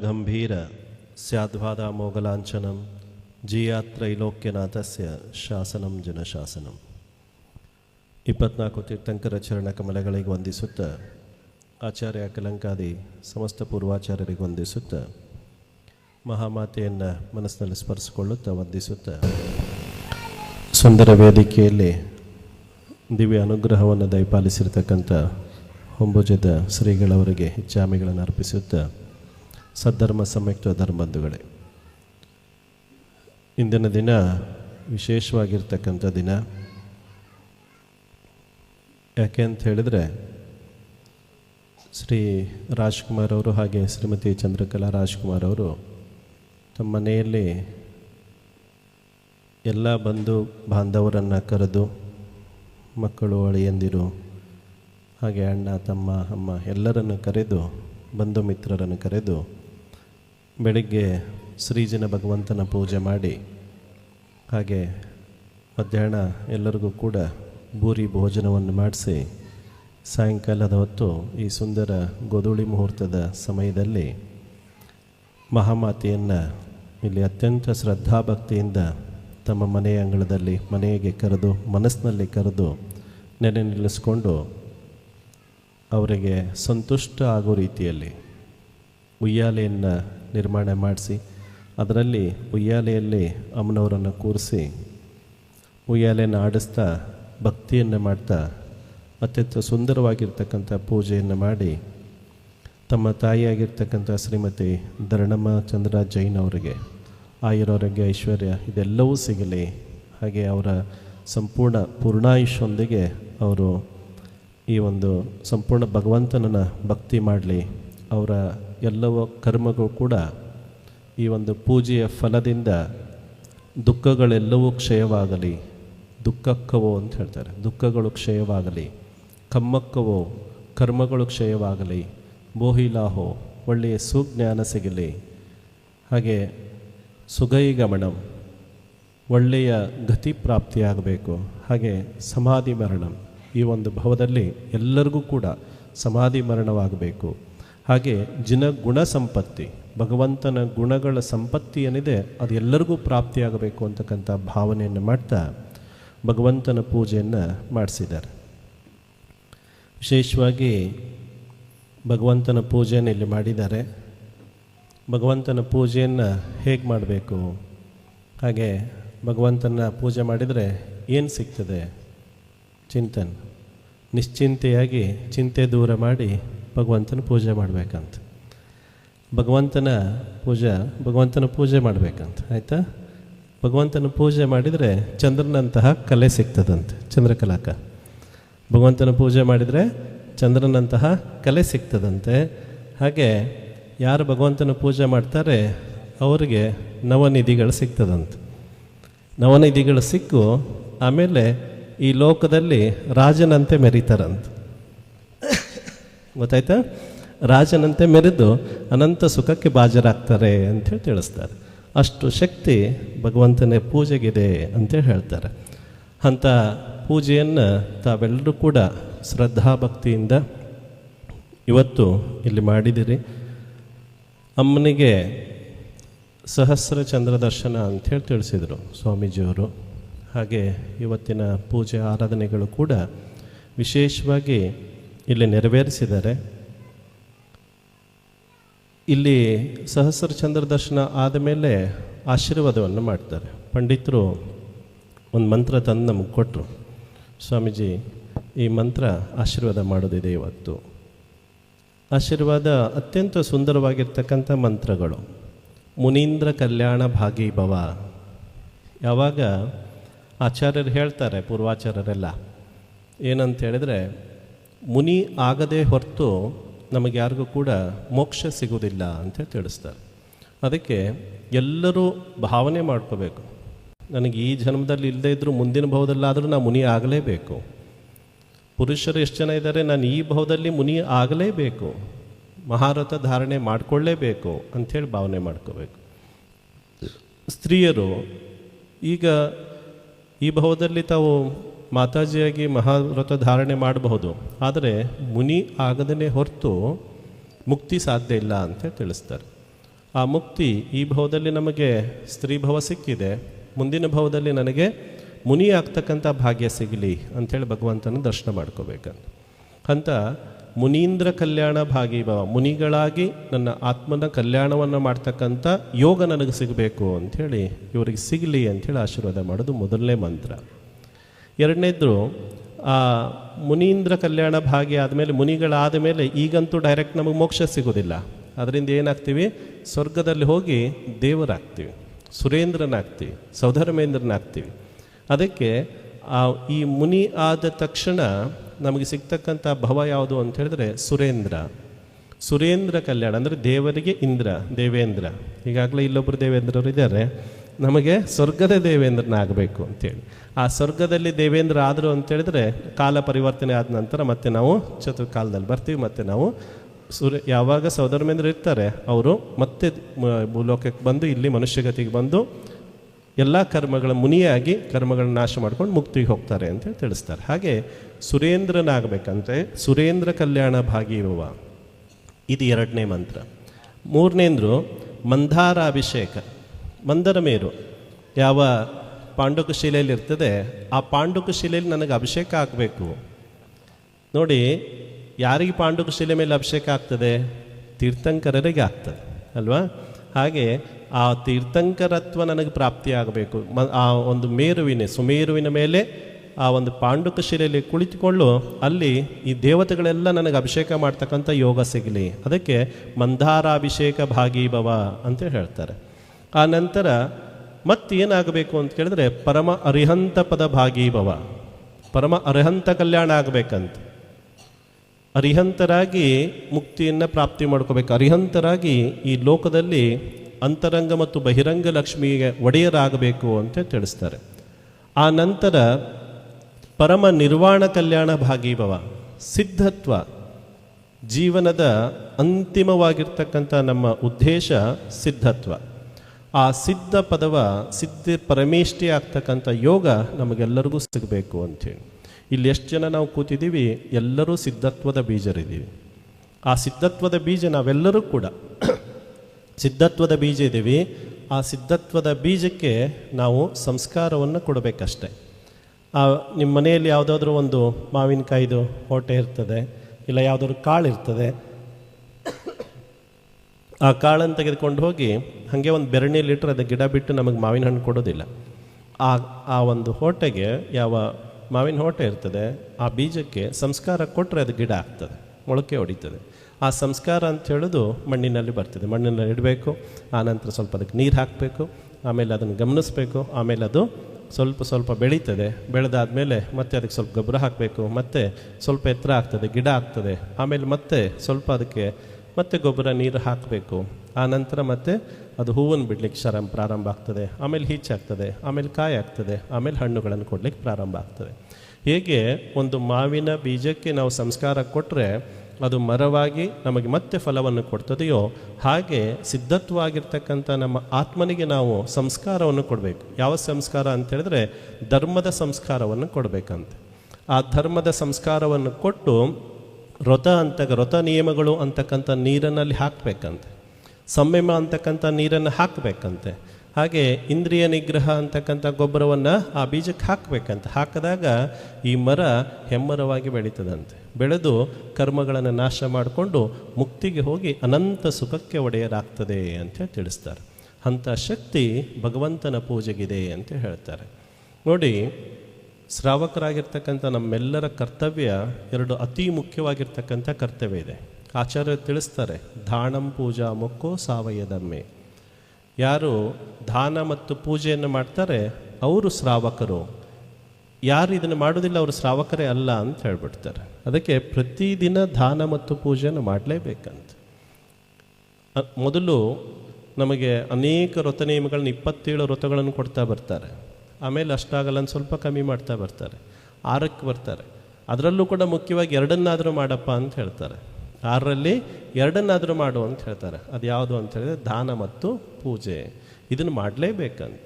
ಗಂಭೀರ ಸ್ಯಾದ್ವಾದ ಮೋಗಲಾಂಚನಂ ಜಿಯಾತ್ರೈಲೋಕ್ಯನಾಥಸ್ಯ ಶಾಸನಂ ಜನಶಾಸನಂ. ಇಪ್ಪತ್ನಾಲ್ಕು ತೀರ್ಥಂಕರ ಚರಣ ಕಮಲಗಳಿಗೆ ವಂದಿಸುತ್ತಾ ಆಚಾರ್ಯ ಕಲಂಕಾದಿ ಸಮಸ್ತ ಪೂರ್ವಾಚಾರ್ಯರಿಗೆ ವಂದಿಸುತ್ತ ಮಹಾಮಾತೆಯನ್ನು ಮನಸ್ಸಿನಲ್ಲಿ ಸ್ಮರಿಸಿಕೊಳ್ಳುತ್ತಾ ವಂದಿಸುತ್ತ ಸುಂದರ ವೇದಿಕೆಯಲ್ಲಿ ದಿವ್ಯ ಅನುಗ್ರಹವನ್ನು ದಯಪಾಲಿಸಿರ್ತಕ್ಕಂಥ ಹೊಂಬುಜದ ಶ್ರೀಗಳವರಿಗೆ ಹೆಚ್ಚಾಮಿಗಳನ್ನು ಅರ್ಪಿಸುತ್ತಾ ಸದ್ಧರ್ಮ ಸಂಯುಕ್ತ ಧರ್ಮಬಂಧುಗಳೇ ಇಂದಿನ ದಿನ ವಿಶೇಷವಾಗಿರ್ತಕ್ಕಂಥ ದಿನ. ಯಾಕೆ ಅಂತ ಹೇಳಿದರೆ, ಶ್ರೀ ರಾಜ್ಕುಮಾರ್ ಅವರು ಹಾಗೆ ಶ್ರೀಮತಿ ಚಂದ್ರಕಲಾ ರಾಜ್ಕುಮಾರ್ ಅವರು ತಮ್ಮ ಮನೆಯಲ್ಲಿ ಎಲ್ಲ ಬಂಧು ಬಾಂಧವರನ್ನು ಕರೆದು, ಮಕ್ಕಳು, ಅಳಿಯಂದಿರು, ಹಾಗೆ ಅಣ್ಣ, ತಮ್ಮ, ಅಮ್ಮ ಎಲ್ಲರನ್ನು ಕರೆದು, ಬಂಧು ಮಿತ್ರರನ್ನು ಕರೆದು ಬೆಳಿಗ್ಗೆ ಶ್ರೀಜಿನ ಭಗವಂತನ ಪೂಜೆ ಮಾಡಿ, ಹಾಗೆ ಮಧ್ಯಾಹ್ನ ಎಲ್ಲರಿಗೂ ಕೂಡ ಭೂರಿ ಭೋಜನವನ್ನು ಮಾಡಿಸಿ, ಸಾಯಂಕಾಲದ ಹೊತ್ತು ಈ ಸುಂದರ ಗೋಧೂಳಿ ಮುಹೂರ್ತದ ಸಮಯದಲ್ಲಿ ಮಹಾಮಾತೆಯನ್ನು ಇಲ್ಲಿ ಅತ್ಯಂತ ಶ್ರದ್ಧಾಭಕ್ತಿಯಿಂದ ತಮ್ಮ ಮನೆಯ ಅಂಗಳದಲ್ಲಿ, ಮನೆಗೆ ಕರೆದು, ಮನಸ್ಸಿನಲ್ಲಿ ಕರೆದು ನೆನೆ ನಿಲ್ಲಿಸ್ಕೊಂಡು ಅವರಿಗೆ ಸಂತುಷ್ಟ ಆಗೋ ರೀತಿಯಲ್ಲಿ ಉಯ್ಯಾಲೆಯನ್ನು ನಿರ್ಮಾಣ ಮಾಡಿಸಿ, ಅದರಲ್ಲಿ ಉಯ್ಯಾಲೆಯಲ್ಲಿ ಅಮ್ಮನವರನ್ನು ಕೂರಿಸಿ, ಉಯ್ಯಾಲೆಯನ್ನು ಆಡಿಸ್ತಾ ಭಕ್ತಿಯನ್ನು ಮಾಡ್ತಾ, ಅತ್ಯಂತ ಸುಂದರವಾಗಿರ್ತಕ್ಕಂಥ ಪೂಜೆಯನ್ನು ಮಾಡಿ, ತಮ್ಮ ತಾಯಿಯಾಗಿರ್ತಕ್ಕಂಥ ಶ್ರೀಮತಿ ಧರಣಮ್ಮ ಚಂದ್ರ ಜೈನ್ ಅವರಿಗೆ ಆಯುರಾರೋಗ್ಯ ಐಶ್ವರ್ಯ, ಇದೆಲ್ಲವೂ ಸಿಗಲಿ. ಹಾಗೆ ಅವರ ಸಂಪೂರ್ಣ ಪೂರ್ಣಾಯುಷೊಂದಿಗೆ ಅವರು ಈ ಒಂದು ಸಂಪೂರ್ಣ ಭಗವಂತನನ್ನು ಭಕ್ತಿ ಮಾಡಲಿ. ಅವರ ಎಲ್ಲವ ಕರ್ಮಗಳು ಕೂಡ ಈ ಒಂದು ಪೂಜೆಯ ಫಲದಿಂದ ದುಃಖಗಳೆಲ್ಲವೂ ಕ್ಷಯವಾಗಲಿ. ದುಃಖಕ್ಕವೋ ಅಂತ ಹೇಳ್ತಾರೆ. ದುಃಖಗಳು ಕ್ಷಯವಾಗಲಿ. ಕಮ್ಮಕ್ಕವೋ, ಕರ್ಮಗಳು ಕ್ಷಯವಾಗಲಿ. ಬೋಹಿಲಾಹೋ ಒಳ್ಳೆಯ ಸುಜ್ಞಾನ ಸಿಗಲಿ. ಹಾಗೆ ಸುಗೈ ಗಮನಂ ಒಳ್ಳೆಯ ಗತಿ ಪ್ರಾಪ್ತಿಯಾಗಬೇಕು. ಹಾಗೆ ಸಮಾಧಿ ಮರಣಂ, ಈ ಒಂದು ಭವದಲ್ಲಿ ಎಲ್ಲರಿಗೂ ಕೂಡ ಸಮಾಧಿ ಮರಣವಾಗಬೇಕು. ಹಾಗೆ ಜಿನ ಗುಣ ಸಂಪತ್ತಿ, ಭಗವಂತನ ಗುಣಗಳ ಸಂಪತ್ತಿ ಏನಿದೆ, ಅದು ಎಲ್ಲರಿಗೂ ಪ್ರಾಪ್ತಿಯಾಗಬೇಕು ಅಂತಕ್ಕಂಥ ಭಾವನೆಯನ್ನು ಮಾಡ್ತಾ ಭಗವಂತನ ಪೂಜೆಯನ್ನು ಮಾಡಿಸಿದ್ದಾರೆ. ವಿಶೇಷವಾಗಿ ಭಗವಂತನ ಪೂಜೆಯನ್ನು ಇಲ್ಲಿ ಮಾಡಿದ್ದಾರೆ. ಭಗವಂತನ ಪೂಜೆಯನ್ನು ಹೇಗೆ ಮಾಡಬೇಕು? ಹಾಗೆ ಭಗವಂತನ ಪೂಜೆ ಮಾಡಿದರೆ ಏನು ಸಿಗ್ತದೆ? ಚಿಂತನ್. ನಿಶ್ಚಿಂತೆಯಾಗಿ ಚಿಂತೆ ದೂರ ಮಾಡಿ ಭಗವಂತನ ಪೂಜೆ ಮಾಡಬೇಕಂತ. ಭಗವಂತನ ಪೂಜೆ ಭಗವಂತನ ಪೂಜೆ ಮಾಡಬೇಕಂತ. ಆಯಿತಾ? ಭಗವಂತನ ಪೂಜೆ ಮಾಡಿದರೆ ಚಂದ್ರನಂತಹ ಕಲೆ ಸಿಗ್ತದಂತೆ, ಚಂದ್ರಕಲಾಕ. ಭಗವಂತನ ಪೂಜೆ ಮಾಡಿದರೆ ಚಂದ್ರನಂತಹ ಕಲೆ ಸಿಗ್ತದಂತೆ. ಹಾಗೆ ಯಾರು ಭಗವಂತನ ಪೂಜೆ ಮಾಡ್ತಾರೆ, ಅವರಿಗೆ ನವನಿಧಿಗಳು ಸಿಗ್ತದಂತೆ. ನವನಿಧಿಗಳು ಸಿಕ್ಕು, ಆಮೇಲೆ ಈ ಲೋಕದಲ್ಲಿ ರಾಜನಂತೆ ಮೆರೀತಾರಂತ. ಗೊತ್ತಾಯ್ತಾ? ರಾಜನಂತೆ ಮೆರೆದು ಅನಂತ ಸುಖಕ್ಕೆ ಬಾಜರಾಗ್ತಾರೆ ಅಂತೇಳಿ ತಿಳಿಸ್ತಾರೆ. ಅಷ್ಟು ಶಕ್ತಿ ಭಗವಂತನ ಪೂಜೆಗಿದೆ ಅಂತೇಳಿ ಹೇಳ್ತಾರೆ. ಅಂಥ ಪೂಜೆಯನ್ನು ತಾವೆಲ್ಲರೂ ಕೂಡ ಶ್ರದ್ಧಾಭಕ್ತಿಯಿಂದ ಇವತ್ತು ಇಲ್ಲಿ ಮಾಡಿದಿರಿ. ಅಮ್ಮನಿಗೆ ಸಹಸ್ರ ಚಂದ್ರ ದರ್ಶನ ಅಂಥೇಳಿ ತಿಳಿಸಿದರು ಸ್ವಾಮೀಜಿಯವರು. ಹಾಗೆ ಇವತ್ತಿನ ಪೂಜೆ ಆರಾಧನೆಗಳು ಕೂಡ ವಿಶೇಷವಾಗಿ ಇಲ್ಲಿ ನೆರವೇರಿಸಿದ್ದಾರೆ ಇಲ್ಲಿ ಸಹಸ್ರ ಚಂದ್ರ ದರ್ಶನ ಆದಮೇಲೆ ಆಶೀರ್ವಾದವನ್ನು ಮಾಡ್ತಾರೆ. ಪಂಡಿತರು ಒಂದು ಮಂತ್ರ ತಂದು ನಮಗೆ ಕೊಟ್ಟರು ಸ್ವಾಮೀಜಿ, ಈ ಮಂತ್ರ ಆಶೀರ್ವಾದ ಮಾಡೋದಿದೆ ಇವತ್ತು. ಆಶೀರ್ವಾದ ಅತ್ಯಂತ ಸುಂದರವಾಗಿರ್ತಕ್ಕಂಥ ಮಂತ್ರಗಳು. ಮುನೀಂದ್ರ ಕಲ್ಯಾಣ ಭಾಗೀಭವ ಯಾವಾಗ ಆಚಾರ್ಯರು ಹೇಳ್ತಾರೆ, ಪೂರ್ವಾಚಾರ್ಯರೆಲ್ಲ, ಏನಂತ ಹೇಳಿದರೆ ಮುನಿ ಆಗದೆ ಹೊರತು ನಮಗೆ ಯಾರಿಗೂ ಕೂಡ ಮೋಕ್ಷ ಸಿಗುವುದಿಲ್ಲ ಅಂತ ತಿಳಿಸ್ತಾರೆ. ಅದಕ್ಕೆ ಎಲ್ಲರೂ ಭಾವನೆ ಮಾಡ್ಕೋಬೇಕು. ನನಗೆ ಈ ಜನ್ಮದಲ್ಲಿ ಇಲ್ಲದೇ ಇದ್ದರೂ ಮುಂದಿನ ಭಾವದಲ್ಲಾದರೂ ನಾನು ಮುನಿ ಆಗಲೇಬೇಕು. ಪುರುಷರು ಎಷ್ಟು ಜನ ಇದ್ದಾರೆ, ನಾನು ಈ ಭಾವದಲ್ಲಿ ಮುನಿ ಆಗಲೇಬೇಕು. ಮಹಾರಥ ಧಾರಣೆ ಮಾಡಿಕೊಳ್ಳೇಬೇಕು ಅಂಥೇಳಿ ಭಾವನೆ ಮಾಡ್ಕೋಬೇಕು. ಸ್ತ್ರೀಯರು ಈಗ ಈ ಭಾವದಲ್ಲಿ ತಾವು ಮಾತಾಜಿಯಾಗಿ ಮಹಾವ್ರತ ಧಾರಣೆ ಮಾಡಬಹುದು. ಆದರೆ ಮುನಿ ಆಗದನೆ ಹೊರತು ಮುಕ್ತಿ ಸಾಧ್ಯ ಇಲ್ಲ ಅಂತ ತಿಳಿಸ್ತಾರೆ. ಆ ಮುಕ್ತಿ ಈ ಭವದಲ್ಲಿ ನಮಗೆ ಸ್ತ್ರೀ ಭವ ಸಿಕ್ಕಿದೆ. ಮುಂದಿನ ಭವದಲ್ಲಿ ನನಗೆ ಮುನಿ ಆಗ್ತಕ್ಕಂಥ ಭಾಗ್ಯ ಸಿಗಲಿ ಅಂಥೇಳಿ ಭಗವಂತನ ದರ್ಶನ ಮಾಡ್ಕೋಬೇಕಂತ. ಅಂತ ಮುನೀಂದ್ರ ಕಲ್ಯಾಣ ಭಾಗೀಭವ ಮುನಿಗಳಾಗಿ ನನ್ನ ಆತ್ಮನ ಕಲ್ಯಾಣವನ್ನು ಮಾಡ್ತಕ್ಕಂಥ ಯೋಗ ನನಗೆ ಸಿಗಬೇಕು ಅಂಥೇಳಿ ಇವರಿಗೆ ಸಿಗಲಿ ಅಂಥೇಳಿ ಆಶೀರ್ವಾದ ಮಾಡೋದು ಮೊದಲನೇ ಮಂತ್ರ. ಎರಡನೇದ್ದು ಆ, ಮುನೀಂದ್ರ ಕಲ್ಯಾಣ ಭಾಗ್ಯ ಆದಮೇಲೆ ಮುನಿಗಳಾದ ಮೇಲೆ ಈಗಂತೂ ಡೈರೆಕ್ಟ್ ನಮಗೆ ಮೋಕ್ಷ ಸಿಗೋದಿಲ್ಲ. ಅದರಿಂದ ಏನಾಗ್ತೀವಿ? ಸ್ವರ್ಗದಲ್ಲಿ ಹೋಗಿ ದೇವರಾಗ್ತೀವಿ, ಸುರೇಂದ್ರನಾಗ್ತೀವಿ, ಸೌಧರ್ಮೇಂದ್ರನಾಗ್ತೀವಿ. ಅದಕ್ಕೆ, ಆ, ಈ ಮುನಿ ಆದ ತಕ್ಷಣ ನಮಗೆ ಸಿಗ್ತಕ್ಕಂಥ ಭವ ಯಾವುದು ಅಂತ ಹೇಳಿದ್ರೆ ಸುರೇಂದ್ರ. ಸುರೇಂದ್ರ ಕಲ್ಯಾಣ ಅಂದರೆ ದೇವರಿಗೆ ಇಂದ್ರ, ದೇವೇಂದ್ರ. ಈಗಾಗಲೇ ಇಲ್ಲೊಬ್ಬರು ದೇವೇಂದ್ರರು ಇದ್ದಾರೆ. ನಮಗೆ ಸ್ವರ್ಗದ ದೇವೇಂದ್ರನಾಗಬೇಕು ಅಂತೇಳಿ. ಆ ಸ್ವರ್ಗದಲ್ಲಿ ದೇವೇಂದ್ರ ಆದರು ಅಂತೇಳಿದ್ರೆ ಕಾಲ ಪರಿವರ್ತನೆ ಆದ ನಂತರ ಮತ್ತೆ ನಾವು ಚತುರ್ಕಾಲದಲ್ಲಿ ಬರ್ತೀವಿ, ಮತ್ತೆ ನಾವು ಸೂರ್ಯ, ಯಾವಾಗ ಸೌಧರ್ಮೇಂದ್ರ ಇರ್ತಾರೆ, ಅವರು ಮತ್ತೆ ಭೂಲೋಕಕ್ಕೆ ಬಂದು, ಇಲ್ಲಿ ಮನುಷ್ಯಗತಿಗೆ ಬಂದು ಎಲ್ಲ ಕರ್ಮಗಳ ಮುನಿಯಾಗಿ ಕರ್ಮಗಳನ್ನ ನಾಶ ಮಾಡ್ಕೊಂಡು ಮುಕ್ತಿಗೆ ಹೋಗ್ತಾರೆ ಅಂತೇಳಿ ತಿಳಿಸ್ತಾರೆ. ಹಾಗೆ ಸುರೇಂದ್ರನಾಗಬೇಕಂತೆ ಸುರೇಂದ್ರ ಕಲ್ಯಾಣ ಭಾಗೀಭವ ಇದು ಎರಡನೇ ಮಂತ್ರ. ಮೂರನೇಂದ್ರು ಮಂದಾರ ಅಭಿಷೇಕ ಮಂದರ ಮೇರು ಯಾವ ಪಾಂಡುಕ ಶಿಲೆಯಲ್ಲಿ ಇರ್ತದೆ ಆ ಪಾಂಡುಕ ಶಿಲೆಯಲ್ಲಿ ನನಗೆ ಅಭಿಷೇಕ ಆಗಬೇಕು. ನೋಡಿ, ಯಾರಿಗೆ ಪಾಂಡುಕ ಶಿಲೆ ಮೇಲೆ ಅಭಿಷೇಕ ಆಗ್ತದೆ? ತೀರ್ಥಂಕರರಿಗೆ ಆಗ್ತದೆ, ಅಲ್ವಾ? ಹಾಗೆ ಆ ತೀರ್ಥಂಕರತ್ವ ನನಗೆ ಪ್ರಾಪ್ತಿಯಾಗಬೇಕು ಮ, ಆ ಒಂದು ಮೇರುವಿನ, ಸುಮೇರುವಿನ ಮೇಲೆ ಆ ಒಂದು ಪಾಂಡುಕ ಶಿಲೆಯಲ್ಲಿ ಕುಳಿತುಕೊಳ್ಳು, ಅಲ್ಲಿ ಈ ದೇವತೆಗಳೆಲ್ಲ ನನಗೆ ಅಭಿಷೇಕ ಮಾಡ್ತಕ್ಕಂಥ ಯೋಗ ಸಿಗಲಿ. ಅದಕ್ಕೆ ಮಂದಾರಾಭಿಷೇಕ ಭಾಗೀಭವ ಅಂತ ಹೇಳ್ತಾರೆ. ಆ ನಂತರ ಮತ್ತೇನಾಗಬೇಕು ಅಂತ ಕೇಳಿದ್ರೆ ಪರಮ ಅರಿಹಂತ ಪದ ಭಾಗೀಭವ. ಪರಮ ಅರಿಹಂತ ಕಲ್ಯಾಣ ಆಗಬೇಕಂತ. ಅರಿಹಂತರಾಗಿ ಮುಕ್ತಿಯನ್ನು ಪ್ರಾಪ್ತಿ ಮಾಡ್ಕೋಬೇಕು. ಅರಿಹಂತರಾಗಿ ಈ ಲೋಕದಲ್ಲಿ ಅಂತರಂಗ ಮತ್ತು ಬಹಿರಂಗ ಲಕ್ಷ್ಮಿಗೆ ಒಡೆಯರಾಗಬೇಕು ಅಂತ ತಿಳಿಸ್ತಾರೆ. ಆ ನಂತರ ಪರಮ ನಿರ್ವಾಣ ಕಲ್ಯಾಣ ಭಾಗೀಭವ, ಸಿದ್ಧತ್ವ, ಜೀವನದ ಅಂತಿಮವಾಗಿರ್ತಕ್ಕಂಥ ನಮ್ಮ ಉದ್ದೇಶ ಸಿದ್ಧತ್ವ. ಆ ಸಿದ್ಧ ಪದವ ಸಿದ್ಧ ಪರಮೇಷ್ಠಿ ಆಗ್ತಕ್ಕಂಥ ಯೋಗ ನಮಗೆಲ್ಲರಿಗೂ ಸಿಗಬೇಕು ಅಂಥೇಳಿ. ಇಲ್ಲಿ ಎಷ್ಟು ಜನ ನಾವು ಕೂತಿದ್ದೀವಿ, ಎಲ್ಲರೂ ಸಿದ್ಧತ್ವದ ಬೀಜರಿದ್ದೀವಿ. ಆ ಸಿದ್ಧತ್ವದ ಬೀಜ ನಾವೆಲ್ಲರೂ ಕೂಡ ಸಿದ್ಧತ್ವದ ಬೀಜ ಇದ್ದೀವಿ. ಆ ಸಿದ್ಧತ್ವದ ಬೀಜಕ್ಕೆ ನಾವು ಸಂಸ್ಕಾರವನ್ನು ಕೊಡಬೇಕಷ್ಟೆ. ಆ ನಿಮ್ಮ ಮನೆಯಲ್ಲಿ ಯಾವುದಾದ್ರೂ ಒಂದು ಮಾವಿನಕಾಯಿದು ಹೋಟೆ ಇರ್ತದೆ, ಇಲ್ಲ ಯಾವುದಾದ್ರು ಕಾಳು ಇರ್ತದೆ ಆ ಕಾಳನ್ನು ತೆಗೆದುಕೊಂಡು ಹೋಗಿ ಹಾಗೆ ಒಂದು ಇಟ್ಟರೆ ಅದು ಗಿಡ ಬಿಟ್ಟು ನಮಗೆ ಮಾವಿನ ಹಣ್ಣು ಕೊಡೋದಿಲ್ಲ. ಆ ಆ ಒಂದು ಹೋಟೆಗೆ ಯಾವ ಮಾವಿನ ಹೋಟೆ ಇರ್ತದೆ, ಆ ಬೀಜಕ್ಕೆ ಸಂಸ್ಕಾರ ಕೊಟ್ಟರೆ ಅದು ಗಿಡ ಆಗ್ತದೆ, ಮೊಳಕೆ ಹೊಡಿತದೆ. ಆ ಸಂಸ್ಕಾರ ಅಂತ ಹೇಳೋದು ಮಣ್ಣಿನಲ್ಲಿ ಬರ್ತದೆ. ಮಣ್ಣಿನಲ್ಲಿ ಇಡಬೇಕು ಆನಂತರ ಸ್ವಲ್ಪ ಅದಕ್ಕೆ ನೀರು ಹಾಕಬೇಕು, ಆಮೇಲೆ ಅದನ್ನು ಗಮನಿಸಬೇಕು, ಆಮೇಲೆ ಅದು ಸ್ವಲ್ಪ ಸ್ವಲ್ಪ ಬೆಳೀತದೆ. ಬೆಳೆದಾದ್ಮೇಲೆ ಮತ್ತೆ ಅದಕ್ಕೆ ಸ್ವಲ್ಪ ಗೊಬ್ಬರ ಹಾಕಬೇಕು, ಮತ್ತೆ ಸ್ವಲ್ಪ ಎತ್ತರ ಆಗ್ತದೆ, ಗಿಡ ಆಗ್ತದೆ. ಆಮೇಲೆ ಮತ್ತೆ ಸ್ವಲ್ಪ ಅದಕ್ಕೆ ಮತ್ತೆ ಗೊಬ್ಬರ ನೀರು ಹಾಕಬೇಕು. ಆ ನಂತರ ಮತ್ತೆ ಅದು ಹೂವನ್ನು ಬಿಡ್ಲಿಕ್ಕೆ ಶರಂ ಪ್ರಾರಂಭ ಆಗ್ತದೆ. ಆಮೇಲೆ ಹೀಚಾಗ್ತದೆ ಆಮೇಲೆ ಕಾಯಿ ಆಗ್ತದೆ. ಆಮೇಲೆ ಹಣ್ಣುಗಳನ್ನು ಕೊಡ್ಲಿಕ್ಕೆ ಪ್ರಾರಂಭ ಆಗ್ತದೆ. ಹೇಗೆ ಒಂದು ಮಾವಿನ ಬೀಜಕ್ಕೆ ನಾವು ಸಂಸ್ಕಾರ ಕೊಟ್ಟರೆ ಅದು ಮರವಾಗಿ ನಮಗೆ ಮತ್ತೆ ಫಲವನ್ನು ಕೊಡ್ತದೆಯೋ ಹಾಗೆ ಸಿದ್ಧತ್ವವಾಗಿರ್ತಕ್ಕಂಥ ನಮ್ಮ ಆತ್ಮನಿಗೆ ನಾವು ಸಂಸ್ಕಾರವನ್ನು ಕೊಡಬೇಕು. ಯಾವ ಸಂಸ್ಕಾರ ಅಂತ ಹೇಳಿದ್ರೆ ಧರ್ಮದ ಸಂಸ್ಕಾರವನ್ನು ಕೊಡಬೇಕಂತೆ. ಆ ಧರ್ಮದ ಸಂಸ್ಕಾರವನ್ನು ಕೊಟ್ಟು ವ್ರತ ಅಂತ ರಥ ನಿಯಮಗಳು ಅಂತಕ್ಕಂಥ ನೀರನ್ನಲ್ಲಿ ಹಾಕಬೇಕಂತೆ. ಸಂಯಮ ಅಂತಕ್ಕಂಥ ನೀರನ್ನು ಹಾಕಬೇಕಂತೆ. ಹಾಗೆ ಇಂದ್ರಿಯ ನಿಗ್ರಹ ಅಂತಕ್ಕಂಥ ಗೊಬ್ಬರವನ್ನು ಆ ಬೀಜಕ್ಕೆ ಹಾಕಬೇಕಂತೆ. ಹಾಕಿದಾಗ ಈ ಮರ ಹೆಮ್ಮರವಾಗಿ ಬೆಳೀತದಂತೆ. ಬೆಳೆದು ಕರ್ಮಗಳನ್ನು ನಾಶ ಮಾಡಿಕೊಂಡು ಮುಕ್ತಿಗೆ ಹೋಗಿ ಅನಂತ ಸುಖಕ್ಕೆ ಒಡೆಯರಾಗ್ತದೆ ಅಂತ ತಿಳಿಸ್ತಾರೆ. ಅಂಥ ಶಕ್ತಿ ಭಗವಂತನ ಪೂಜೆಗಿದೆ ಅಂತ ಹೇಳ್ತಾರೆ. ನೋಡಿ ಶ್ರಾವಕರಾಗಿರ್ತಕ್ಕಂಥ ನಮ್ಮೆಲ್ಲರ ಕರ್ತವ್ಯ ಎರಡು ಅತಿ ಮುಖ್ಯವಾಗಿರ್ತಕ್ಕಂಥ ಕರ್ತವ್ಯ ಇದೆ. ಆಚಾರ್ಯರು ತಿಳಿಸ್ತಾರೆ ದಾಣಂ ಪೂಜಾ ಮೊಕ್ಕೋ ಸಾವಯದಮ್ಮೆ ಯಾರು ದಾನ ಮತ್ತು ಪೂಜೆಯನ್ನು ಮಾಡ್ತಾರೆ, ಅವರು ಶ್ರಾವಕರು. ಯಾರು ಇದನ್ನು ಮಾಡೋದಿಲ್ಲ ಅವರು ಶ್ರಾವಕರೇ ಅಲ್ಲ ಅಂತ ಹೇಳ್ಬಿಡ್ತಾರೆ. ಅದಕ್ಕೆ ಪ್ರತಿದಿನ ದಾನ ಮತ್ತು ಪೂಜೆಯನ್ನು ಮಾಡಲೇಬೇಕಂತ. ಮೊದಲು ನಮಗೆ ಅನೇಕ ವ್ರತ ನಿಯಮಗಳನ್ನ ಇಪ್ಪತ್ತೇಳು ವ್ರತಗಳನ್ನು ಕೊಡ್ತಾ ಬರ್ತಾರೆ. ಆಮೇಲೆ ಅಷ್ಟಾಗಲ್ಲ ಸ್ವಲ್ಪ ಕಮ್ಮಿ ಮಾಡ್ತಾ ಬರ್ತಾರೆ. ಆರಕ್ಕೆ ಬರ್ತಾರೆ. ಅದರಲ್ಲೂ ಕೂಡ ಮುಖ್ಯವಾಗಿ ಎರಡನ್ನಾದರೂ ಮಾಡಪ್ಪ ಅಂತ ಹೇಳ್ತಾರೆ. ಆರರಲ್ಲಿ ಎರಡನ್ನಾದರೂ ಮಾಡು ಅಂತ ಹೇಳ್ತಾರೆ. ಅದು ಯಾವುದು ಅಂತ ಹೇಳಿದ್ರೆ ದಾನ ಮತ್ತು ಪೂಜೆ. ಇದನ್ನು ಮಾಡಲೇಬೇಕಂತ.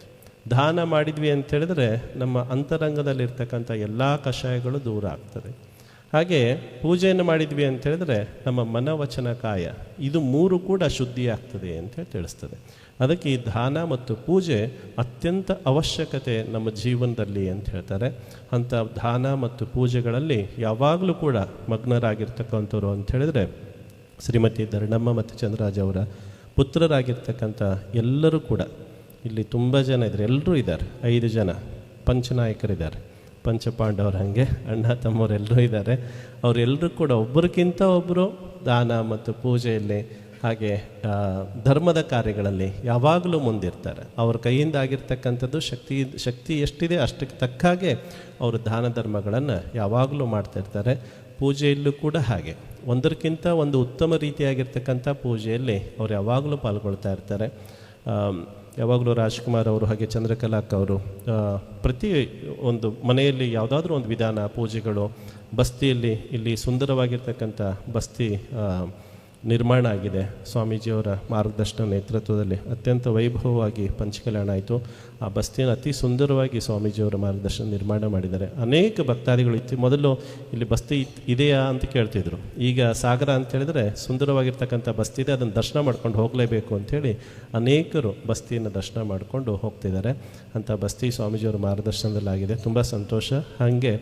ದಾನ ಮಾಡಿದ್ವಿ ಅಂತ ಹೇಳಿದ್ರೆ ನಮ್ಮ ಅಂತರಂಗದಲ್ಲಿರ್ತಕ್ಕಂಥ ಎಲ್ಲ ಕಷಾಯಗಳು ದೂರ ಆಗ್ತದೆ. ಹಾಗೆ ಪೂಜೆಯನ್ನು ಮಾಡಿದ್ವಿ ಅಂತ ಹೇಳಿದ್ರೆ ನಮ್ಮ ಮನವಚನ ಕಾಯ, ಇದು ಮೂರು ಕೂಡ ಶುದ್ಧಿ ಆಗ್ತದೆ ಅಂತ ಹೇಳಿ ತಿಳಿಸ್ತದೆ. ಅದಕ್ಕೆ ಈ ದಾನ ಮತ್ತು ಪೂಜೆ ಅತ್ಯಂತ ಅವಶ್ಯಕತೆ ನಮ್ಮ ಜೀವನದಲ್ಲಿ ಅಂತ ಹೇಳ್ತಾರೆ. ಅಂಥ ದಾನ ಮತ್ತು ಪೂಜೆಗಳಲ್ಲಿ ಯಾವಾಗಲೂ ಕೂಡ ಮಗ್ನರಾಗಿರ್ತಕ್ಕಂಥವ್ರು ಅಂತ ಹೇಳಿದ್ರೆ ಶ್ರೀಮತಿ ಧರಣಮ್ಮ ಮತ್ತು ಚಂದ್ರರಾಜ್ ಅವರ ಪುತ್ರರಾಗಿರ್ತಕ್ಕಂಥ ಎಲ್ಲರೂ ಕೂಡ, ಇಲ್ಲಿ ತುಂಬ ಜನ ಇದ್ದಾರೆ, ಎಲ್ಲರೂ ಇದ್ದಾರೆ, ಐದು ಜನ, ಪಂಚನಾಯಕರಿದ್ದಾರೆ. ಪಂಚಪಾಂಡವರು ಹಾಗೆ, ಅಣ್ಣ ತಮ್ಮವರೆಲ್ಲರೂ ಇದ್ದಾರೆ. ಅವರೆಲ್ಲರೂ ಕೂಡ ಒಬ್ಬರಿಗಿಂತ ಒಬ್ಬರು ದಾನ ಮತ್ತು ಪೂಜೆಯಲ್ಲಿ ಹಾಗೆ ಧರ್ಮದ ಕಾರ್ಯಗಳಲ್ಲಿ ಯಾವಾಗಲೂ ಮುಂದಿರ್ತಾರೆ. ಅವ್ರ ಕೈಯಿಂದ ಆಗಿರ್ತಕ್ಕಂಥದ್ದು ಶಕ್ತಿ ಶಕ್ತಿ ಎಷ್ಟಿದೆ ಅಷ್ಟಕ್ಕೆ ತಕ್ಕ ಹಾಗೆ ಅವರು ದಾನ ಧರ್ಮಗಳನ್ನು ಯಾವಾಗಲೂ ಮಾಡ್ತಾಯಿರ್ತಾರೆ ಪೂಜೆಯಲ್ಲೂ ಕೂಡ ಹಾಗೆ. ಒಂದಕ್ಕಿಂತ ಒಂದು ಉತ್ತಮ ರೀತಿಯಾಗಿರ್ತಕ್ಕಂಥ ಪೂಜೆಯಲ್ಲಿ ಅವ್ರು ಯಾವಾಗಲೂ ಪಾಲ್ಗೊಳ್ತಾ ಇರ್ತಾರೆ. ಯಾವಾಗಲೂ ರಾಜ್ಕುಮಾರ್ ಅವರು ಹಾಗೆ ಚಂದ್ರಕಲಾಕ್ ಅವರು ಪ್ರತಿ ಒಂದು ಮನೆಯಲ್ಲಿ ಯಾವುದಾದ್ರೂ ಒಂದು ವಿಧಾನ, ಪೂಜೆಗಳು, ಬಸ್ತಿಯಲ್ಲಿ ಇಲ್ಲಿ ಸುಂದರವಾಗಿರ್ತಕ್ಕಂಥ ಬಸ್ತಿ ನಿರ್ಮಾಣ ಆಗಿದೆ. ಸ್ವಾಮೀಜಿಯವರ ಮಾರ್ಗದರ್ಶನ ನೇತೃತ್ವದಲ್ಲಿ ಅತ್ಯಂತ ವೈಭವವಾಗಿ ಪಂಚಕಲ್ಯಾಣ ಆಯಿತು. ಆ ಬಸ್ತಿಯನ್ನು ಅತಿ ಸುಂದರವಾಗಿ ಸ್ವಾಮೀಜಿಯವರ ಮಾರ್ಗದರ್ಶನ ನಿರ್ಮಾಣ ಮಾಡಿದ್ದಾರೆ. ಅನೇಕ ಭಕ್ತಾದಿಗಳು ಇತ್ತು ಮೊದಲು ಇಲ್ಲಿ ಬಸ್ತಿ ಇದೆಯಾ ಅಂತ ಕೇಳ್ತಿದ್ರು. ಈಗ ಸಾಗರ ಅಂತ ಹೇಳಿದ್ರೆ ಸುಂದರವಾಗಿರ್ತಕ್ಕಂಥ ಬಸ್ತಿ ಇದೆ, ಅದನ್ನು ದರ್ಶನ ಮಾಡ್ಕೊಂಡು ಹೋಗಲೇಬೇಕು ಅಂಥೇಳಿ ಅನೇಕರು ಬಸ್ತಿಯನ್ನು ದರ್ಶನ ಮಾಡಿಕೊಂಡು ಹೋಗ್ತಿದ್ದಾರೆ. ಅಂಥ ಬಸ್ತಿ ಸ್ವಾಮೀಜಿಯವರ ಮಾರ್ಗದರ್ಶನದಲ್ಲಾಗಿದೆ. ತುಂಬ ಸಂತೋಷ. ಹಾಗೆ